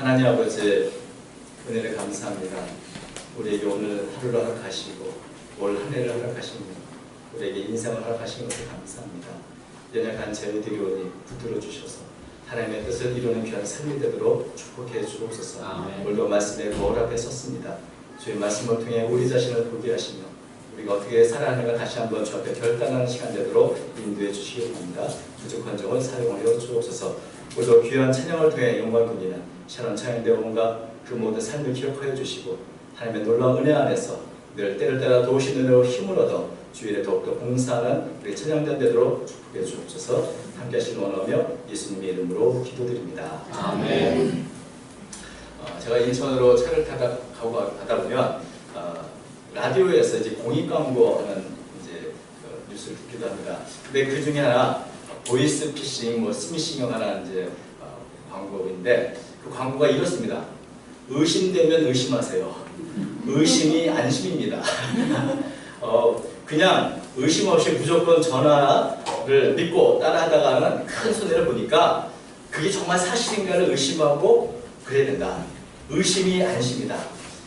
하나님 아버지 은혜를 감사합니다. 우리에게 오늘 하루를 허락하시고 올 한 해를 허락하시니 우리에게 인생을 허락하신 것을 감사합니다. 연약한 저희들이 오니 붙들어 주셔서 하나님의 뜻을 이루는 귀한 삶이 되도록 축복해 주옵소서. 아멘. 오늘도 말씀에 거울 앞에 섰습니다. 주의 말씀을 통해 우리 자신을 보게 하시며 우리가 어떻게 살아가는가 다시 한번 주 앞에 결단하는 시간 되도록 인도해 주시기 바랍니다. 부족한 점은 사용하여 주옵소서. 오늘도 귀한 찬양을 통해 영광 돌리는 샤론 찬양 대원과 그 모든 삶을 기억하여 주시고 하나님의 놀라운 은혜 안에서 늘 때를 따라 도우시는 은혜로 힘을 얻어 주일에 더욱더 봉사하는 우리 찬양단 되도록 축복해 주옵소서 함께 하시는 원하며 예수님의 이름으로 기도드립니다. 아멘. 어, 제가 인천으로 차를 타다 가고 가- 가다 보면 어, 라디오에서 이제 공익 광고하는 이제 그 뉴스를 듣기도 합니다. 근데 그 중에 하나 보이스 피싱, 뭐 스미싱 하나 이제 어, 광고인데 그 광고가 이렇습니다. 의심되면 의심하세요. 의심이 안심입니다. 어, 그냥 의심 없이 무조건 전화를 믿고 따라하다가는 큰 손해를 보니까 그게 정말 사실인가를 의심하고 그래야 된다. 의심이 안심이다.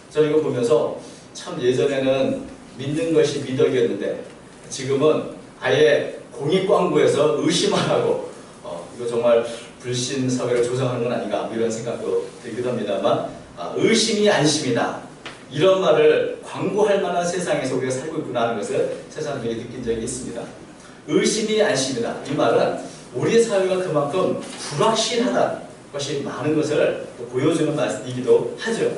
저 이거 보면서 참 예전에는 믿는 것이 미덕이었는데 지금은 아예 공익 광고에서 의심하라고 어, 이거 정말 불신 사회를 조성하는 건 아닌가 뭐 이런 생각도 들기도 합니다만 아, 의심이 안심이다. 이런 말을 광고할 만한 세상에서 우리가 살고 있구나 하는 것을 세상들이 느낀 적이 있습니다. 의심이 안심이다. 이 말은 우리 사회가 그만큼 불확실하다 것이 많은 것을 또 보여주는 말이기도 하죠.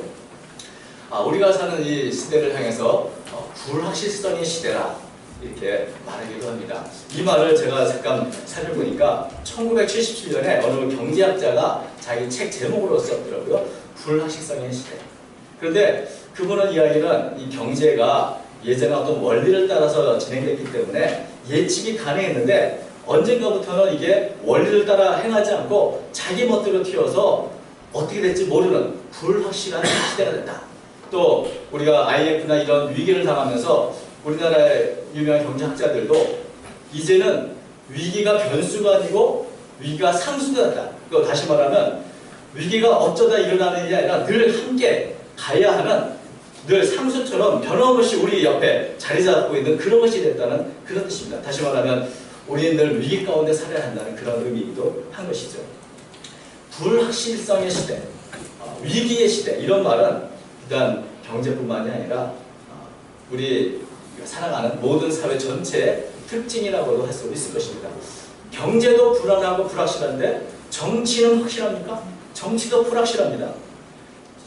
아, 우리가 사는 이 시대를 향해서 어, 불확실성의 시대라 이렇게 말하기도 합니다. 이 말을 제가 잠깐 살펴보니까 1977년에 어느 경제학자가 자기 책 제목으로 썼더라고요. 불확실성의 시대. 그런데 그분은 이야기는 이 경제가 예전에 어떤 원리를 따라서 진행됐기 때문에 예측이 가능했는데 언젠가부터는 이게 원리를 따라 행하지 않고 자기 멋대로 튀어서 어떻게 될지 모르는 불확실한 시대가 된다. 또 우리가 IMF나 이런 위기를 당하면서 우리나라의 유명한 경제학자들도 이제는 위기가 변수가 아니고 위기가 상수가 된다. 그 다시 말하면 위기가 어쩌다 일어나는 일이 아니라 늘 함께 가야 하는 늘 상수처럼 변함없이 우리 옆에 자리 잡고 있는 그런 것이 됐다는 그런 뜻입니다. 다시 말하면 우리는 늘 위기 가운데 살아야 한다는 그런 의미이기도 한 것이죠. 불확실성의 시대, 어, 위기의 시대 이런 말은 비단 경제뿐만이 아니라 어, 우리 살아가는 모든 사회 전체의 특징이라고도 할 수 있을 것입니다. 경제도 불안하고 불확실한데 정치는 확실합니까? 정치도 불확실합니다.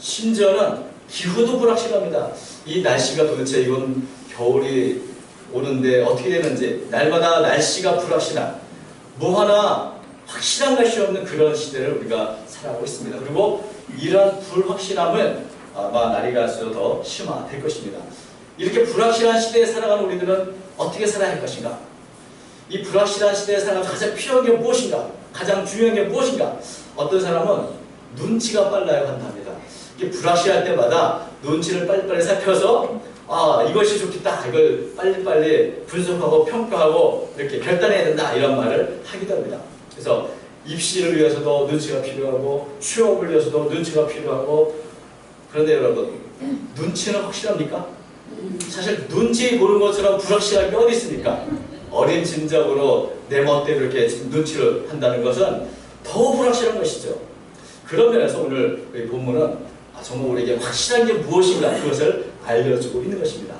심지어는 기후도 불확실합니다. 이 날씨가 도대체 이건 겨울이 오는데 어떻게 되는지 날마다 날씨가 불확실한 뭐 하나 확실한 것이 없는 그런 시대를 우리가 살아가고 있습니다. 그리고 이런 불확실함은 아마 날이 갈수록 더 심화될 것입니다. 이렇게 불확실한 시대에 살아가는 우리들은 어떻게 살아야 할 것인가? 이 불확실한 시대에 살아가면 가장 필요한 게 무엇인가? 가장 중요한 게 무엇인가? 어떤 사람은 눈치가 빨라야 한답니다. 이게 불확실할 때마다 눈치를 빨리빨리 살펴서 아 이것이 좋겠다 이걸 빨리빨리 분석하고 평가하고 이렇게 결단해야 된다 이런 말을 하기도 합니다. 그래서 입시를 위해서도 눈치가 필요하고 취업을 위해서도 눈치가 필요하고 그런데 여러분 눈치는 확실합니까? 사실 눈치 보는 것처럼 불확실한 게 어디 있습니까? 어린 짐작으로 내 멋대로 이렇게 눈치를 한다는 것은 더 불확실한 것이죠. 그런 면에서 오늘 이 본문은 아, 정말 우리에게 확실한 게 무엇인가 그것을 알려주고 있는 것입니다.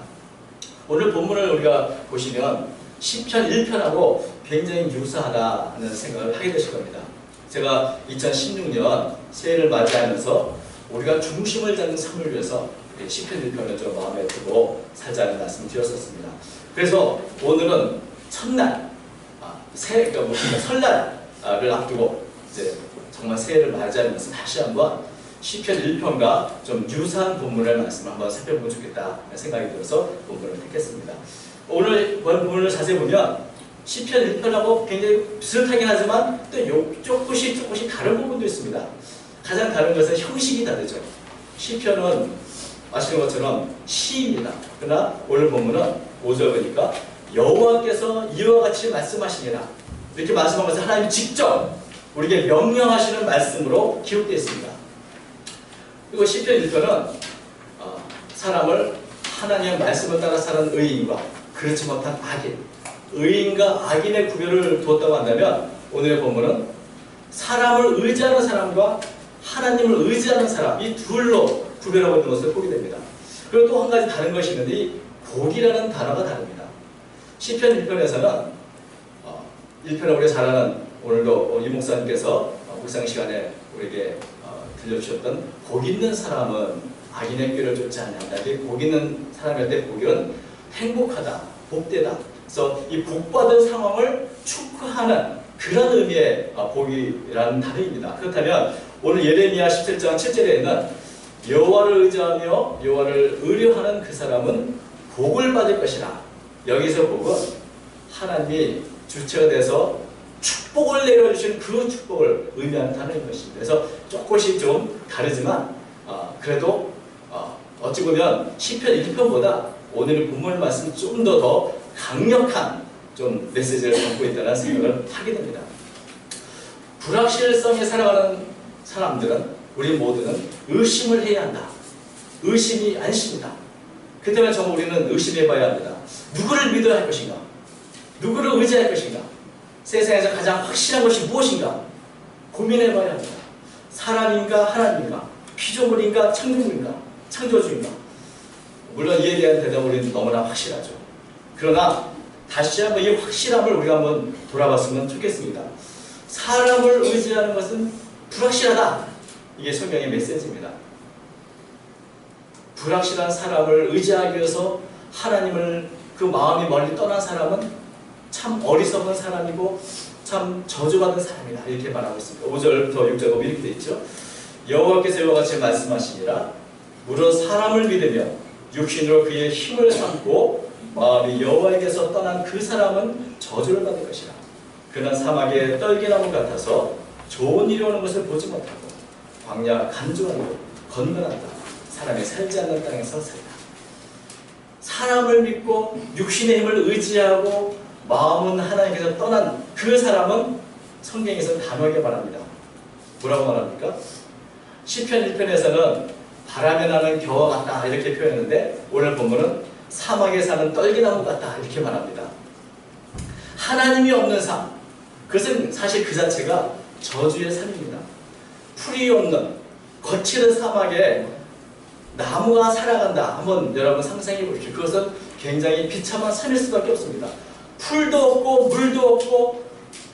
오늘 본문을 우리가 보시면 10편 1편하고 굉장히 유사하다는 생각을 하게 되실 겁니다. 제가 2016년 새해를 맞이하면서 우리가 중심을 잡는 삶을 위해서 10편 1편을 좀 마음에 두고 살자는 말씀 드렸었습니다. 그래서 오늘은 첫날, 아, 새, 그러니까 뭐 설날을 앞두고 이제 정말 새해를 맞이하면서 다시 한번 시편 1편과 좀 유사한 본문의 말씀을 한번 살펴보면 좋겠다 생각이 들어서 본문을 택했습니다. 오늘 본문을 자세히 보면 시편 1편하고 굉장히 비슷하긴 하지만 또 요- 조금씩 조금씩 다른 부분도 있습니다. 가장 다른 것은 형식이 다르죠. 시편은 아시는 것처럼 시입니다. 그러나 오늘 본문은 5절 보니까 여호와께서 이와 같이 말씀하시니라 이렇게 말씀한 것은 하나님이 직접 우리에게 명령하시는 말씀으로 기록되어 있습니다. 그리고 시편 1편은 어, 사람을 하나님의 말씀을 따라 사는 의인과 그렇지 못한 악인, 의인과 악인의 구별을 두었다고 한다면 오늘의 본문은 사람을 의지하는 사람과 하나님을 의지하는 사람 이 둘로 구별하고 있는 것을 보게 됩니다. 그리고 또 한 가지 다른 것이 있는데 이 복이라는 단어가 다릅니다. 시편 1편에서는 어, 1편을 우리가 잘 아는 오늘도 이 목사님께서 어, 묵상 시간에 우리에게 어, 들려주셨던 복 있는 사람은 악인의 꾀를 쫓지 않는다. 복 있는 사람일 때 복은 행복하다, 복되다. 그래서 이 복받은 상황을 축하하는 그런 의미의 어, 복이라는 단어입니다. 그렇다면 오늘 예레미야 17장 7절에 있는 여호와를 의지하며 여호와를 의뢰하는 그 사람은 복을 받을 것이라. 여기서 복은 하나님이 주체가 돼서 축복을 내려주신 그 축복을 단어인 것입니다. 그래서 조금씩 좀 다르지만 어, 그래도 어, 어찌 보면 시편 1편보다 오늘 본문 말씀이 좀더 더 강력한 좀 메시지를 담고 있다는 생각을 하게 됩니다. 불확실성에 살아가는 사람들은 우리 모두는 의심을 해야 한다. 의심이 안심이다. 그 때문에 정말 우리는 의심해봐야 합니다. 누구를 믿어야 할 것인가? 누구를 의지할 것인가? 세상에서 가장 확실한 것이 무엇인가? 고민해봐야 합니다. 사람인가 하나님인가? 피조물인가 창조물인가? 창조주인가? 물론 이에 대한 대답은 우리는 너무나 확실하죠. 그러나 다시 한번 이 확실함을 우리가 한번 돌아봤으면 좋겠습니다. 사람을 의지하는 것은 불확실하다. 이게 성경의 메시지입니다. 불확실한 사람을 의지하기 위해서 하나님을 그 마음이 멀리 떠난 사람은 참 어리석은 사람이고 참 저주받은 사람이다. 이렇게 말하고 있습니다. 5절부터 6절 보면 이렇게 되어 있죠. 여호와께서 이와 같이 말씀하시니라 무릇 사람을 믿으며 육신으로 그의 힘을 삼고 마음이 여호와에게서 떠난 그 사람은 저주를 받을 것이라. 그는 사막의 떨기나무 같아서 좋은 일이 오는 것을 보지 못하고 광야 간주하고 건너간다. 사람이 살지 않는 땅에서 살다. 사람을 믿고 육신의 힘을 의지하고 마음은 하나님께서 떠난 그 사람은 성경에서 단호하게 말합니다. 뭐라고 말합니까? 시편 1편에서는 바람에 나는 겨와 같다 이렇게 표현했는데 오늘 본문은 사막에 사는 떨기나무 같다 이렇게 말합니다. 하나님이 없는 삶 그것은 사실 그 자체가 저주의 삶입니다. 풀이 없는 거칠은 사막에 나무가 살아간다. 한번 여러분 상상해 보십시오. 그것은 굉장히 비참한 삶일 수밖에 없습니다. 풀도 없고 물도 없고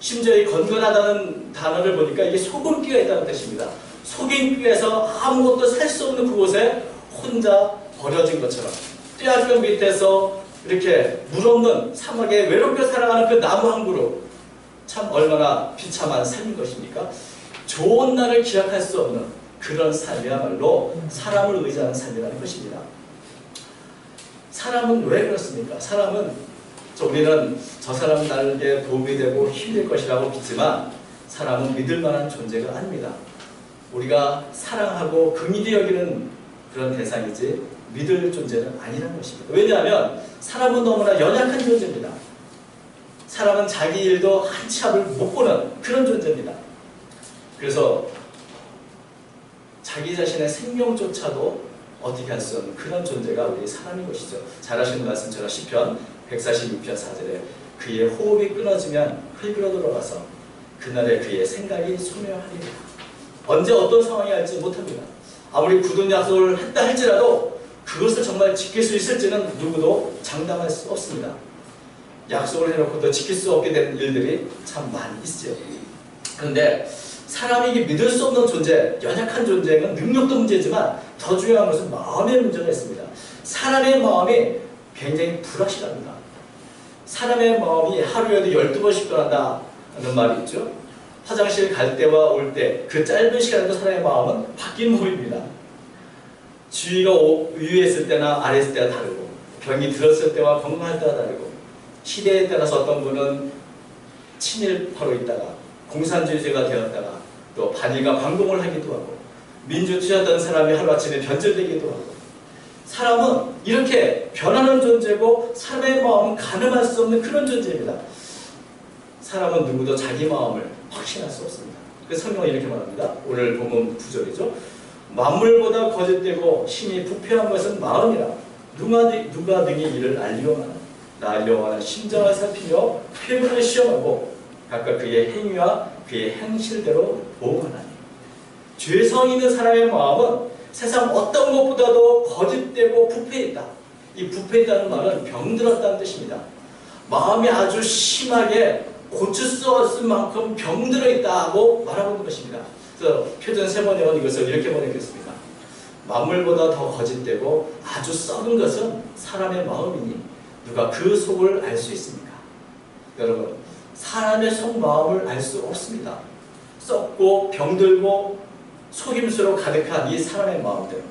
심지어 이 건건하다는 단어를 보니까 이게 소금기가 있다는 뜻입니다. 소금기에서 아무것도 살 수 없는 그곳에 혼자 버려진 것처럼 떼약볕 밑에서 이렇게 물 없는 사막에 외롭게 살아가는 그 나무 한 그루 참 얼마나 비참한 삶인 것입니까? 좋은 날을 기약할 수 없는 그런 삶이야말로 사람을 의지하는 삶이라는 것입니다. 사람은 왜 그렇습니까? 사람은 저 우리는 저 사람은 나에게 도움이 되고 될 것이라고 믿지만 사람은 믿을 만한 존재가 아닙니다. 우리가 사랑하고 긍휼히 여기는 그런 대상이지 믿을 존재는 아니라는 것입니다. 왜냐하면 사람은 너무나 연약한 존재입니다. 사람은 자기 일도 한치 앞을 못 보는 그런 존재입니다. 그래서 자기 자신의 생명조차도 어떻게 할 수 없는 그런 존재가 우리 사람인 것이죠. 잘 아시는 말씀처럼 시편 146편 4절에 그의 호흡이 끊어지면 흙으로 돌아가서 그날에 그의 생각이 소멸하리라. 언제 어떤 상황이 할지 못합니다. 아무리 굳은 약속을 했다 할지라도 그것을 정말 지킬 수 있을지는 누구도 장담할 수 없습니다. 약속을 해놓고도 지킬 수 없게 된 일들이 참 많이 있죠. 그런데 사람이 믿을 수 없는 존재, 연약한 존재는 능력도 문제지만 더 중요한 것은 마음의 문제가 있습니다. 사람의 마음이 굉장히 불확실합니다. 사람의 마음이 하루에도 12번씩 변한다는 말이 있죠. 화장실 갈 때와 올 때 그 짧은 시간에도 사람의 마음은 바뀌는 법입니다. 주위가 위에 있을 때나 아래 있을 때가 다르고 병이 들었을 때와 건강할 때가 다르고 시대에 따라서 어떤 분은 친일파로 있다가 공산주의자가 되었다가 또 반일과 반공을 하기도 하고 민주투자던 사람이 하루아침에 변절되기도 하고 사람은 이렇게 변하는 존재고 사람의 마음은 가늠할 수 없는 그런 존재입니다. 사람은 누구도 자기 마음을 확신할 수 없습니다. 그래서 성경은 이렇게 말합니다. 오늘 본문 구절이죠. 만물보다 거짓되고 힘이 부패한 것은 마음이라 누가, 누가 능히 이를 알리오나 나 여호와는 심장을 살피며 표현을 시험하고 각각 그의 행위와 그의 행실대로 보응하나니 죄성 있는 사람의 마음은 세상 어떤 것보다도 거짓되고 부패했다. 이 부패했다는 말은 병들었다는 뜻입니다. 마음이 아주 심하게 고칠 수 없을 만큼 병들어 있다고 말하고 있는 것입니다. 그래서 표전 세 번에 온 이것을 이렇게 번역했습니다. 만물보다 더 거짓되고 아주 썩은 것은 사람의 마음이니 누가 그 속을 알 수 있습니까? 여러분, 사람의 속 마음을 알 수 없습니다. 썩고 병들고 속임수로 가득한 이 사람의 마음들.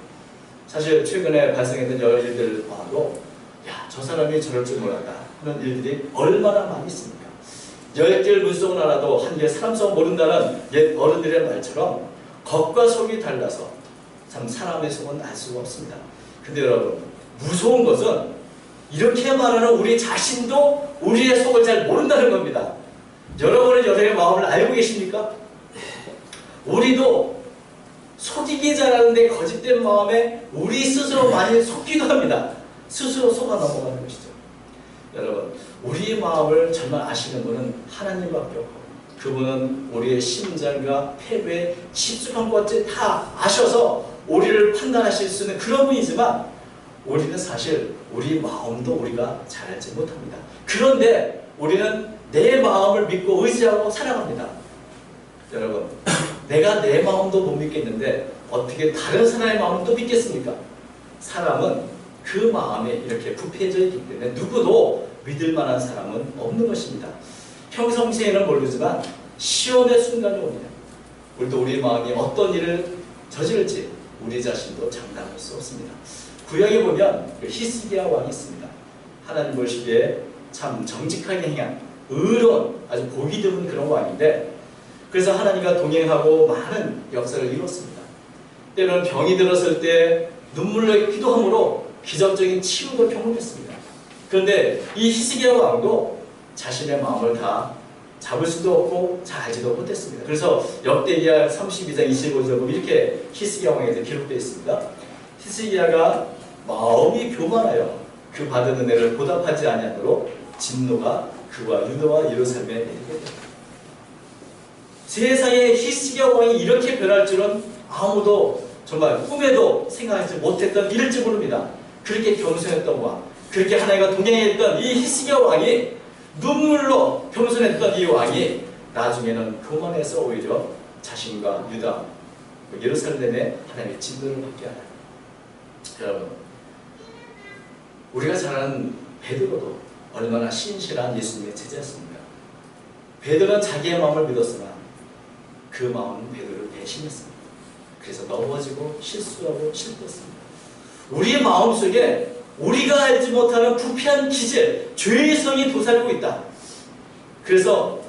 사실 최근에 발생했던 여러 일들을 봐도 야, 저 사람이 저럴 줄 몰랐다 하는 일들이 얼마나 많이 있습니까? 열길 문속은 알아도 한개 사람성 모른다는 옛 어른들의 말처럼 겉과 속이 달라서 참 사람의 속은 알 수가 없습니다. 근데 여러분 무서운 것은 이렇게 말하는 우리 자신도 우리의 속을 잘 모른다는 겁니다. 여러분은 여러분의 마음을 알고 계십니까? 우리도 속이기 잘하는데 거짓된 마음에 우리 스스로 많이 속기도 합니다. 스스로 속아 넘어가는 것이죠. 여러분, 우리의 마음을 정말 아시는 분은 하나님밖에 없고 그분은 우리의 심장과 폐부에 깊숙한 것을 다 아셔서 우리를 판단하실 수 있는 그런 분이지만 우리는 사실 우리 마음도 우리가 잘 알지 못합니다. 그런데 우리는 내 마음을 믿고 의지하고 살아갑니다. 여러분, 내가 내 마음도 못 믿겠는데 어떻게 다른 사람의 마음을 또 믿겠습니까? 사람은 그 마음에 이렇게 부패해져 있기 때문에 누구도 믿을 만한 사람은 없는 것입니다. 평상시에는 모르지만 시험의 순간이 옵니다. 우리도 우리 마음이 어떤 일을 저지를지 우리 자신도 장담할 수 없습니다. 구약에 보면 그 히스기야 왕이 있습니다. 하나님 보시기에 참 정직하게 행한 의로운 아주 보기 드문 그런 왕인데 그래서 하나님과 동행하고 많은 역사를 이뤘습니다. 때로는 병이 들었을 때 눈물로 기도함으로 기적적인 치유를 경험했습니다. 그런데 이 히스기야 왕도 자신의 마음을 다 잡을 수도 없고 잘 알지도 못했습니다. 그래서 역대기야 32장 25절 보면 이렇게 히스기야 왕에서 기록되어 있습니다. 히스기야가 마음이 교만하여 그 받은 은혜를 보답하지 아니하므로 진노가 그와 유다와 예루살렘에 내리게. 세상에 히스기야 왕이 이렇게 변할 줄은 아무도 정말 꿈에도 생각하지 못했던 일일지 모릅니다. 그렇게 겸손했던 왕, 그렇게 하나님과 동행했던 이 히스기야 왕이 눈물로 겸손했던 이 왕이 나중에는 교만해서 오히려 자신과 유다, 그 예루살렘에 하나님의 진노를 받게 하나요. 여러분, 우리가 잘 아는 베드로도 얼마나 신실한 예수님의 제자였습니까? 베드로는 자기의 마음을 믿었으나 그 마음은 베드로를 배신했습니다. 그래서 넘어지고 실수하고 실패했습니다. 우리의 마음속에 우리가 알지 못하는 부패한 기질, 죄의 성이 도사리고 있다. 그래서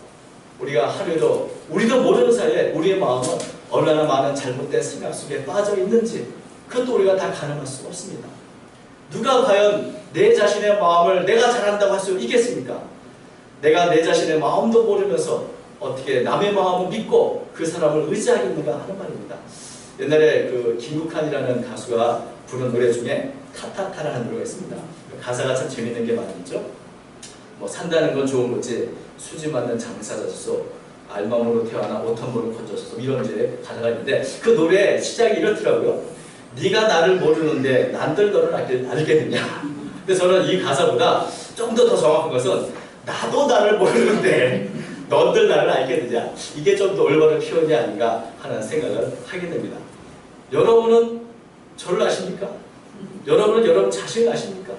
우리가 하루에도 우리도 모르는 사이에 우리의 마음은 얼마나 많은 잘못된 생각 속에 빠져 있는지 그것도 우리가 다 가늠할 수가 없습니다. 누가 과연 내 자신의 마음을 내가 잘한다고 할 수 있겠습니까? 내가 내 자신의 마음도 모르면서 어떻게 남의 마음을 믿고 그 사람을 의지하겠는가 하는 말입니다. 옛날에 그 김국환이라는 가수가 부른 노래 중에 타타타라는 노래가 있습니다. 가사가 참 재밌는 게 많이 있죠. 뭐 산다는 건 좋은 거지 수지 맞는 장사자소서 알마모로 태어나 오탄모로 건져서 이런 이제 가사가 있는데 그 노래 시작이 이렇더라고요. 네가 나를 모르는데 난들 너를 알게, 알겠느냐. 근데 저는 이 가사보다 좀 더 더 정확한 것은 나도 나를 모르는데 너들 나를 알겠느냐. 이게 좀 더 올바른 표현이 아닌가 하는 생각을 하게 됩니다. 여러분은 저를 아십니까? 여러분은 여러분 자신을 아십니까?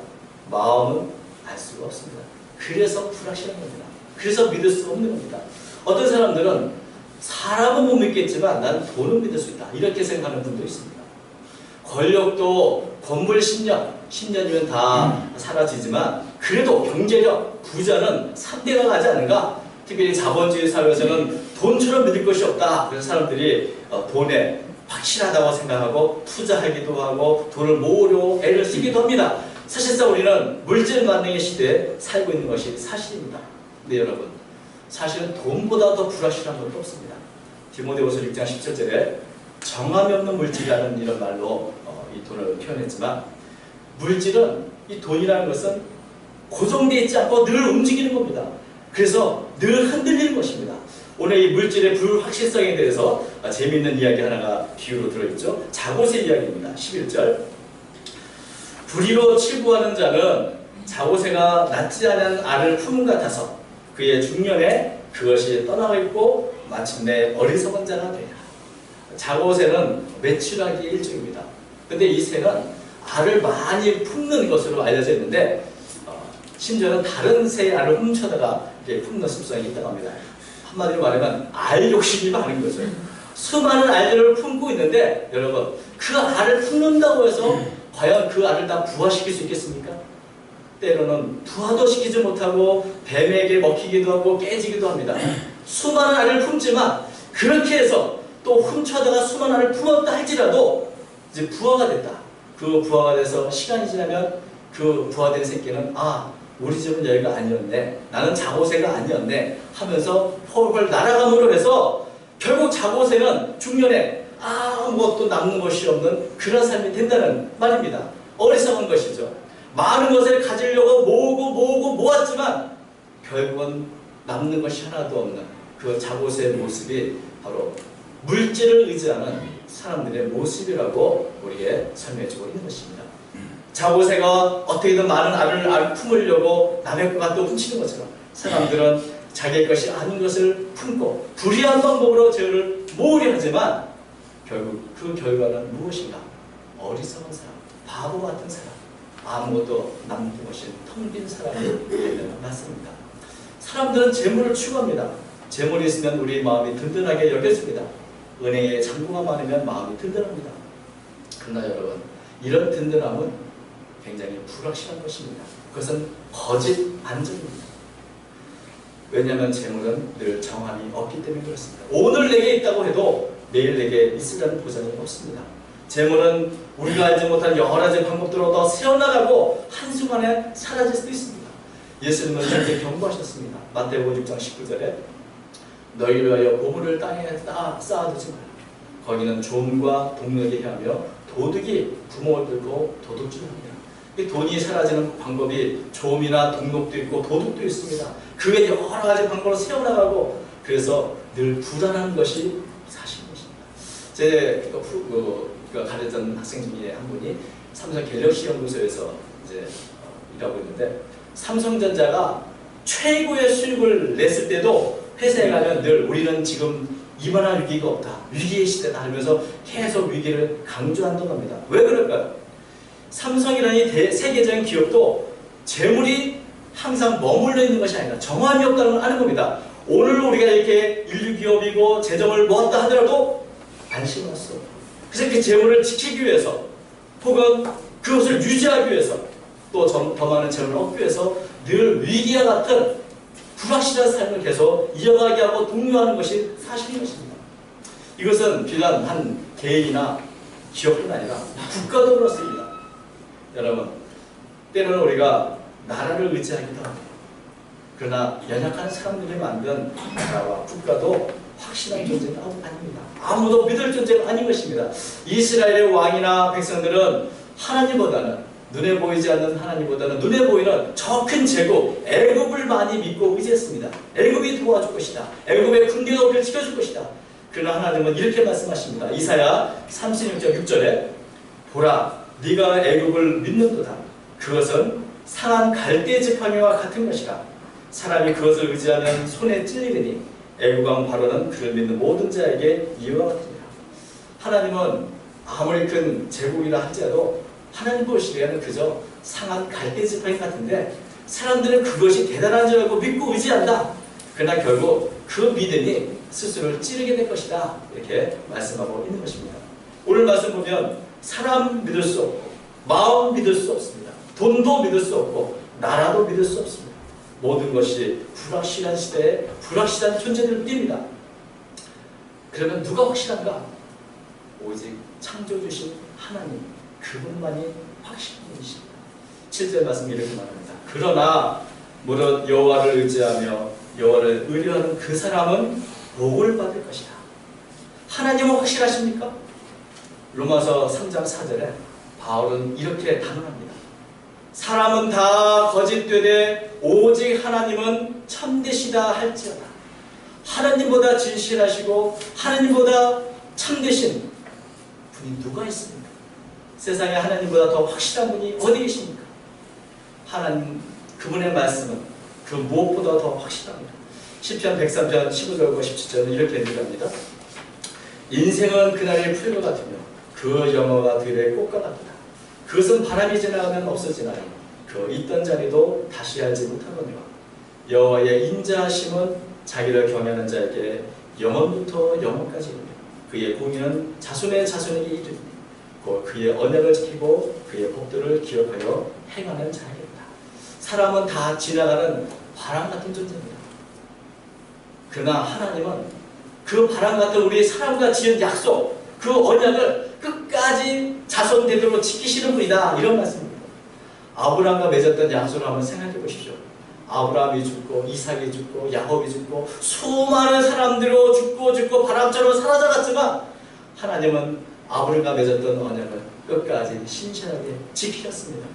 마음은 알 수가 없습니다. 그래서 불확실한 겁니다. 그래서 믿을 수 없는 겁니다. 어떤 사람들은 사람은 못 믿겠지만 난 돈은 믿을 수 있다. 이렇게 생각하는 분도 있습니다. 권력도 건물 10년, 10년이면 다 사라지지만 그래도 경제력, 부자는 3대가 가지 않은가? 특별히 자본주의 사회에서는 돈처럼 믿을 것이 없다. 그래서 사람들이 어, 돈에 확실하다고 생각하고 투자하기도 하고 돈을 모으려고 애를 쓰기도 합니다. 사실상 우리는 물질 만능의 시대에 살고 있는 것이 사실입니다. 네 여러분, 사실은 돈보다 더 불확실한 것도 없습니다. 디모데후서 6장 17절에 정함이 없는 물질이라는 이런 말로 어, 이 돈을 표현했지만 물질은 이 돈이라는 것은 고정되어 있지 않고 늘 움직이는 겁니다. 그래서 늘 흔들리는 것입니다. 오늘 이 물질의 불확실성에 대해서 아, 재미있는 이야기 하나가 비유로 들어있죠. 자고세 이야기입니다. 11절. 불의로 치부하는 자는 자고새가 낫지 않은 알을 품은 같아서 그의 중년에 그것이 떠나고 있고 마침내 어리석은 자가 되리 라. 자고새는 매출하기의 일종입니다. 근데 이 새는 알을 많이 품는 것으로 알려져 있는데 어, 심지어는 다른 새의 알을 훔쳐다가 이렇게 품는 습성이 있다고 합니다. 한마디로 말하면 알 욕심이 많은 거죠. 수많은 알들을 품고 있는데 여러분 그 알을 품는다고 해서 과연 그 알을 다 부화시킬 수 있겠습니까? 때로는 부화도 시키지 못하고 뱀에게 먹히기도 하고 깨지기도 합니다. 수많은 알을 품지만 그렇게 해서 또 훔쳐다가 수많은 알을 품었다 할지라도 이제 부화가 됐다. 그 부화가 돼서 시간이 지나면 그 부화된 새끼는 아 우리 집은 여기가 아니었네. 나는 자고새가 아니었네. 하면서 펄펄 날아감으로 해서 결국 자고새는 중년에 아무것도 남는 것이 없는 그런 삶이 된다는 말입니다. 어리석은 것이죠. 많은 것을 가지려고 모으고 모으고 모았지만 결국은 남는 것이 하나도 없는 그 자고새의 모습이 바로 물질을 의지하는 사람들의 모습이라고 우리에게 설명해주고 있는 것입니다. 자고새가 어떻게든 많은 알을 알 품으려고 남의 것과 또 훔치는 것처럼 사람들은 자기의 것이 아닌 것을 품고 불의한 방법으로 죄를 모으려 하지만 결국 그 결과는 무엇인가? 어리석은 사람, 바보 같은 사람, 아무것도 남는 것이 텅빈 사람이 되는 맞습니다. 사람들은 재물을 추구합니다. 재물이 있으면 우리 마음이 든든하게 여겨집니다. 은행에 잔고가 많으면 마음이 든든합니다. 그러나 여러분, 이런 든든함은 굉장히 불확실한 것입니다. 그것은 거짓 안정입니다. 왜냐하면 재물은 늘 정함이 없기 때문에 그렇습니다. 오늘 내게 있다고 해도 내일 내게 있으라는 보장이 없습니다. 재물은 우리가 알지 못한 여러 가지 방법들로 더 새어나가고 한순간에 사라질 수도 있습니다. 예수님은 이렇게 경고하셨습니다. 마태복음 6장 19절에 너희를 위하여 보물을 땅에 쌓아, 쌓아두지 말라. 거기는 종과 동력이 헤하며 도둑이 부모를 뚫고 도둑질을 합니다. 이 돈이 사라지는 방법이 조음이나 동록도 있고 도둑도 있습니다. 그 외에 여러 가지 방법으로 세워나가고 그래서 늘 불안한 것이 사실인 것입니다. 제 그, 그, 그 가르쳤던 학생 중에 한 분이 삼성 갤럭시 연구소에서 이제 어, 일하고 있는데 삼성전자가 최고의 수익을 냈을 때도 회사에 가면 늘 우리는 지금 이만한 위기가 없다. 위기의 시대다 하면서 계속 위기를 강조한다고 합니다. 왜 그럴까요? 삼성이라는 대, 세계적인 기업도 재물이 항상 머물러 있는 것이 아니라 정함이 없다는 걸 아는 겁니다. 오늘 우리가 이렇게 인류 기업이고 재정을 모았다 하더라도 안심할 수 그래서 그 재물을 지키기 위해서 혹은 그것을 유지하기 위해서 또 더 많은 재물을 얻기 위해서 늘 위기와 같은 불확실한 삶을 계속 이어가게 하고 독려하는 것이 사실인 것입니다. 이것은 비단 한 개인이나 기업뿐 아니라 국가도 그렇습니다. 여러분, 때로는 우리가 나라를 의지하기도 합니다. 그러나 연약한 사람들이 만든 나라와 국가도 확실한 존재가 아닙니다. 아무도 믿을 존재가 아닌 것입니다. 이스라엘의 왕이나 백성들은 하나님보다는 눈에 보이지 않는 하나님보다는 눈에 보이는 저 큰 제국 애굽을 많이 믿고 의지했습니다. 애굽이 도와줄 것이다. 애굽의 군대 높이를 지켜줄 것이다. 그러나 하나님은 이렇게 말씀하십니다. 이사야 36장 6절에 보라 네가 애굽을 믿는도다. 그것은 상한 갈대 지팡이와 같은 것이라. 사람이 그것을 의지하면 손에 찔리리니 애국왕 바로는 그를 믿는 모든 자에게 이와 같으니라. 하나님은 아무리 큰 제국이라 할지라도 하나님 보시기에는 그저 상한 갈대 지팡이 같은데 사람들은 그것이 대단한 줄 알고 믿고 의지한다. 그러나 결국 그 믿음이 스스로를 찌르게 될 것이다. 이렇게 말씀하고 있는 것입니다. 오늘 말씀 보면 사람 믿을 수 없고 마음 믿을 수 없습니다. 돈도 믿을 수 없고 나라도 믿을 수 없습니다. 모든 것이 불확실한 시대에 불확실한 존재들을 띱니다. 그러면 누가 확실한가? 오직 창조주신 하나님 그분만이 확실한 분이십니다. 7절 말씀 이렇게 말합니다. 그러나 무릇 여호와를 의지하며 여호와를 의뢰하는 그 사람은 복을 받을 것이다. 하나님은 확실하십니까? 로마서 3장 4절에 바울은 이렇게 단언합니다. 사람은 다 거짓되되 오직 하나님은 참되시다 할지어다. 하나님보다 진실하시고 하나님보다 참되신 분이 누가 있습니까? 세상에 하나님보다 더 확실한 분이 어디 계십니까? 하나님 그분의 말씀은 그 무엇보다 더 확실합니다. 10편 103편 15절과 17절은 이렇게 얘기합니다. 인생은 그날의 풀과 같으며 그 영어가 들의 꽃과 같다. 그것은 바람이 지나가면 없어지나요. 그 있던 자리도 다시 알지 못하거니와 여호와의 인자하심은 자기를 경외하는 자에게 영원부터 영원까지 이르며 그의 공의는 자손의 자손에게 이르니 곧 그의 언약을 지키고 그의 법도를 기억하여 행하는 자이다. 사람은 다 지나가는 바람 같은 존재입니다. 그러나 하나님은 그 바람 같은 우리 사람과 지은 약속, 그 언약을 끝까지 자손 대대로 지키시는 분이다. 이런 말씀입니다. 아브라함과 맺었던 약속을 한번 생각해 보십시오. 아브라함이 죽고 이삭이 죽고 야곱이 죽고 수많은 사람들로 죽고 죽고 바람처럼 사라져갔지만 하나님은 아브라함과 맺었던 언약을 끝까지 신실하게 지키셨습니다.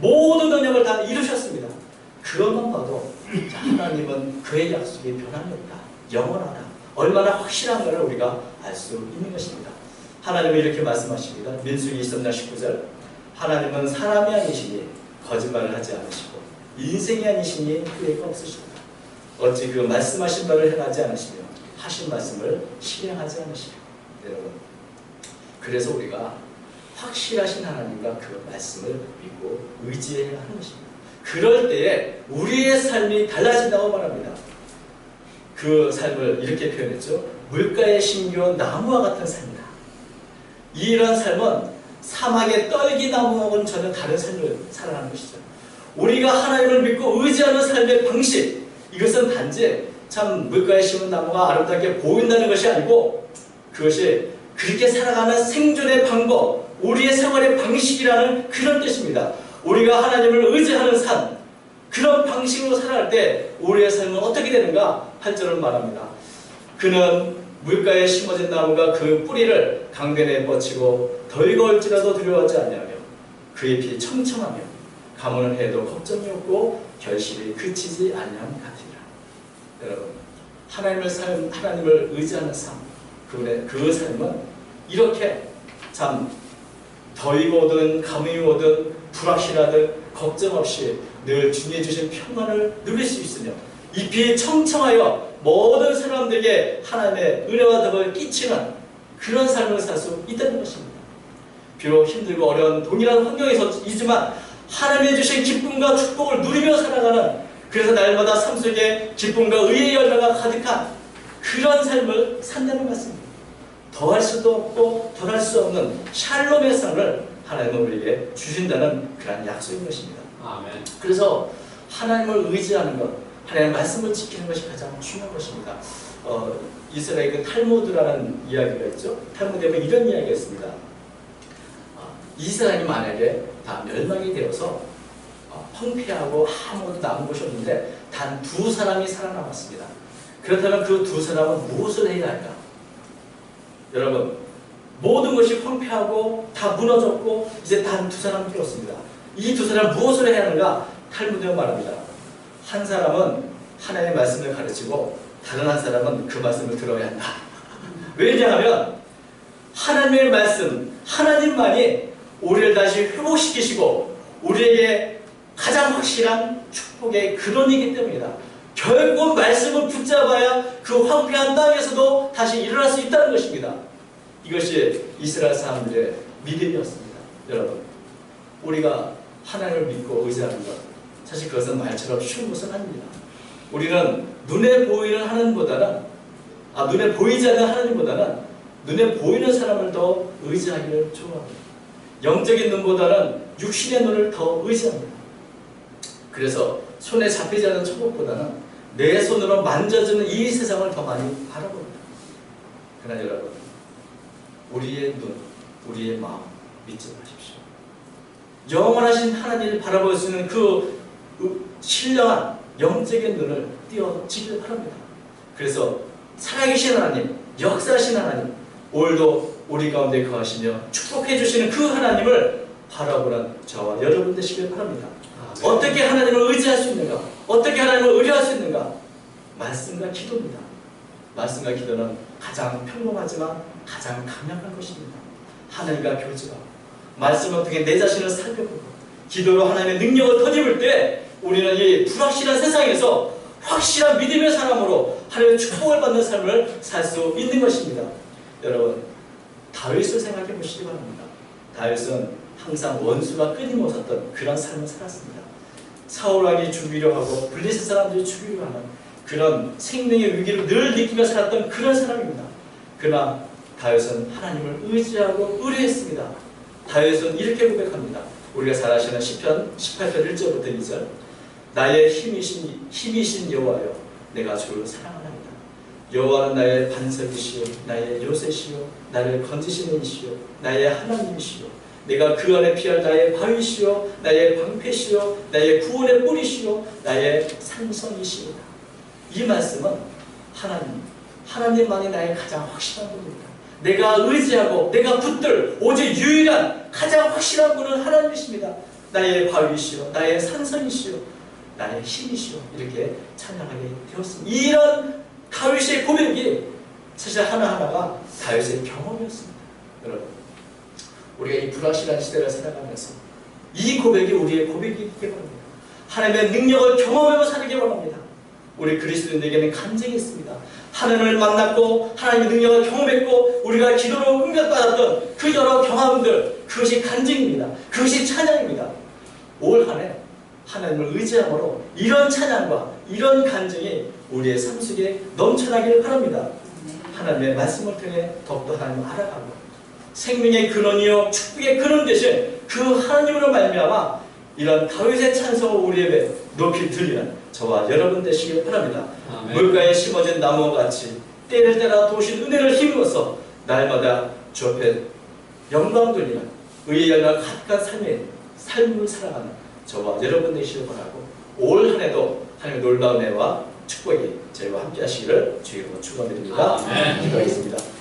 모든 언약을 다 이루셨습니다. 그것만 봐도 자, 하나님은 그의 약속이 변함이 없다. 영원하다. 얼마나 확실한가를 우리가 알 수 있는 것입니다. 하나님은 이렇게 말씀하십니다. 민수기 23장 19절 하나님은 사람이 아니시니 거짓말을 하지 않으시고 인생이 아니시니 후회가 없으십니다. 어찌 그 말씀하신 바를 행하지 않으시며 하신 말씀을 실행하지 않으시며 여러분 그래서 우리가 확실하신 하나님과 그 말씀을 믿고 의지해야 하는 것입니다. 그럴 때에 우리의 삶이 달라진다고 말합니다. 그 삶을 이렇게 표현했죠. 물가에 심겨온 나무와 같은 삶이다. 이런 삶은 사막의 떨기나무하고는 전혀 다른 삶을 살아가는 것이죠. 우리가 하나님을 믿고 의지하는 삶의 방식, 이것은 단지 참 물가에 심은 나무가 아름답게 보인다는 것이 아니고 그것이 그렇게 살아가는 생존의 방법, 우리의 생활의 방식이라는 그런 뜻입니다. 우리가 하나님을 의지하는 삶, 그런 방식으로 살아갈 때 우리의 삶은 어떻게 되는가? 8절을 말합니다. 그는 물가에 심어진 나무가 그 뿌리를 강변에 뻗치고 덜거울지라도 두려워하지 않냐며 그의 피 청청하며 가문을 해도 걱정이 없고 결실이 그치지 않냐함 같으리라. 여러분 하나님을 삶, 하나님을 의지하는 삶, 그, 그 삶은 이렇게 참 가뭄이 오든 불확실하든 걱정 없이 늘 주님이 주신 평안을 누릴 수 있으며 잎이 청청하여 모든 사람들에게 하나님의 은혜와 덕을 끼치는 그런 삶을 살 수 있다는 것입니다. 비록 힘들고 어려운 동일한 환경에서이지만 하나님의 주신 기쁨과 축복을 누리며 살아가는 그래서 날마다 삶 속에 기쁨과 의의 열매가 가득한 그런 삶을 산다는 것입니다. 더할 수도 없고 덜할 수 없는 샬롬의 삶을 하나님은 우리에게 주신다는 그런 약속인 것입니다. 아멘. 그래서 하나님을 의지하는 것, 하나님의 말씀을 지키는 것이 가장 중요한 것입니다. 어, 이스라엘 그 탈무드라는 이야기가 있죠. 탈무드에 보면 이런 이야기가 있습니다. 어, 이스라엘이 만약에 다 멸망이 되어서 어, 황폐하고 아무것도 남은 곳이 없는데 단 두 사람이 살아남았습니다. 그렇다면 그 두 사람은 무엇을 해야 할까? 여러분, 모든 것이 황폐하고 다 무너졌고 이제 단 두 사람밖에 없습니다. 이 두 사람 무엇을 해야 하는가? 탈무드가 말합니다. 한 사람은 하나님의 말씀을 가르치고 다른 한 사람은 그 말씀을 들어야 한다. 왜냐하면 하나님의 말씀, 하나님만이 우리를 다시 회복시키시고 우리에게 가장 확실한 축복의 근원이기 때문이다. 결국 말씀을 붙잡아야 그 황폐한 땅에서도 다시 일어날 수 있다는 것입니다. 이것이 이스라엘 사람들의 믿음이었습니다. 여러분, 우리가 하나님을 믿고 의지하는 것, 사실 그것은 말처럼 쉬운 것은 아닙니다. 우리는 눈에 보이는 하나님보다는, 아, 눈에 보이지 않는 하나님보다는 눈에 보이는 사람을 더 의지하기를 좋아합니다. 영적인 눈보다는 육신의 눈을 더 의지합니다. 그래서 손에 잡히지 않는 천국보다는 내 손으로 만져주는 이 세상을 더 많이 바라봅니다. 그러나 여러분, 우리의 눈, 우리의 마음 믿지 마십시오. 영원하신 하나님을 바라볼 수 있는 그 신령한 영적인 눈을 띄어지길 바랍니다. 그래서 살아계신 하나님, 역사하신 하나님, 오늘도 우리 가운데 거하시며 축복해 주시는 그 하나님을 바라보는 저와 여러분 되시길 바랍니다. 어떻게 하나님을 의지할 수 있는가? 어떻게 하나님을 의뢰할 수 있는가? 말씀과 기도입니다. 말씀과 기도는 가장 평범하지만 가장 강력한 것입니다. 하나님과 교제하고 말씀을 통해 내 자신을 살펴보고 기도로 하나님의 능력을 터집을 때 우리는 이 불확실한 세상에서 확실한 믿음의 사람으로 하나님의 축복을 받는 삶을 살 수 있는 것입니다. 여러분 다윗을 생각해 보시기 바랍니다. 다윗은 항상 원수가 끊임없었던 그런 삶을 살았습니다. 사울 왕이 죽이려 하고 블리스 사람들이 죽이려 하는 그런 생명의 위기를 늘 느끼며 살았던 그런 사람입니다. 그러나 다윗은 하나님을 의지하고 의뢰했습니다. 다윗은 이렇게 고백합니다. 우리가 잘 아시는 시편 18편 1절부터 2절 나의 힘이신 힘이신 여호와여 내가 주를 사랑하나이다. 여호와는 나의 반석이시요 나의 요새시요 나를 건지시는 이시요 나의 하나님이시요 내가 그 안에 피할 나의 바위시요 나의 방패시요 나의 구원의 뿌리시요 나의 산성이시로다. 이 말씀은 하나님 하나님만이 나의 가장 확실한 분입니다. 내가 의지하고 내가 붙들 오직 유일한 가장 확실한 분은 하나님이십니다. 나의 바위시요 나의 산성이시요 나의 힘이시요 이렇게 찬양하게 되었습니다. 이런 다윗의 고백이 사실 하나하나가 다윗의 경험이었습니다. 여러분 우리가 이 불확실한 시대를 살아가면서 이 고백이 우리의 고백이기 바랍니다. 하나님의 능력을 경험하고 살기 바랍니다. 우리 그리스도인에게는 간증이 있습니다. 하나님을 만났고 하나님의 능력을 경험했고 우리가 기도로 응답받았던 그 여러 경험들 그것이 간증입니다. 그것이 찬양입니다. 올 한해 하나님을 의지함으로 이런 찬양과 이런 간증이 우리의 삶 속에 넘쳐나기를 바랍니다. 하나님의 말씀을 통해 더욱더 하나님을 알아가고 생명의 근원이요 축복의 근원 되신 그 하나님으로 말미암아 이런 다윗의 찬송을 우리에게 높이 들리는 저와 여러분 되시길 바랍니다. 아멘. 물가에 심어진 나무와 같이 때를 따라 도신 은혜를 힘입어서 날마다 주 앞에 영광 돌리는 의의 열과 가득한 삶의 삶을 살아가는 저와 여러분 되시길 바라고 올 한 해도 하나님의 놀라운 은혜와 축복이 저희와 함께 하시기를 주의로 축원드립니다. 기도하겠습니다.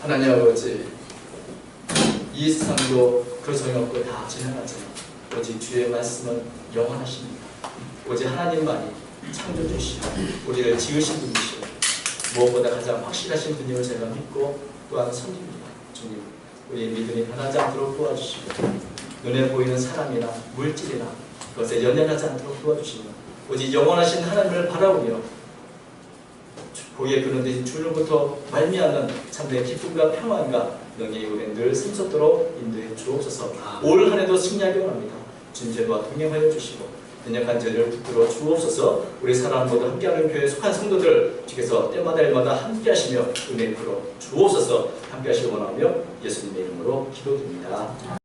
하나님 아버지 이 세상도 그성이 없고 다 지나가지만 오직 주의 말씀은 영원하십니다. 오직 하나님만이 창조주시고 우리를 지으신 분이시고 무엇보다 가장 확실하신 분임을 제가 믿고 또한 섬깁니다. 주님 우리의 믿음이 변하지 않도록 도와주시고 눈에 보이는 사람이나 물질이나 그것에 연연하지 않도록 도와주시고 오직 영원하신 하나님을 바라보며 보기에 그런 대신 주로부터 말미암는 참된 기쁨과 평안과 우리는 늘 샘솟도록 인도해 주옵소서. 올 한해도 승리하기 원합니다. 저희와 동행하여 주시고 연약한 저희를 붙들어 주옵소서. 우리 사랑 모두 함께하는 교회에 속한 성도들 주께서 때마다 일마다 함께하시며 은혜 풀어 주옵소서. 함께하시기 원하며 예수님의 이름으로 기도드립니다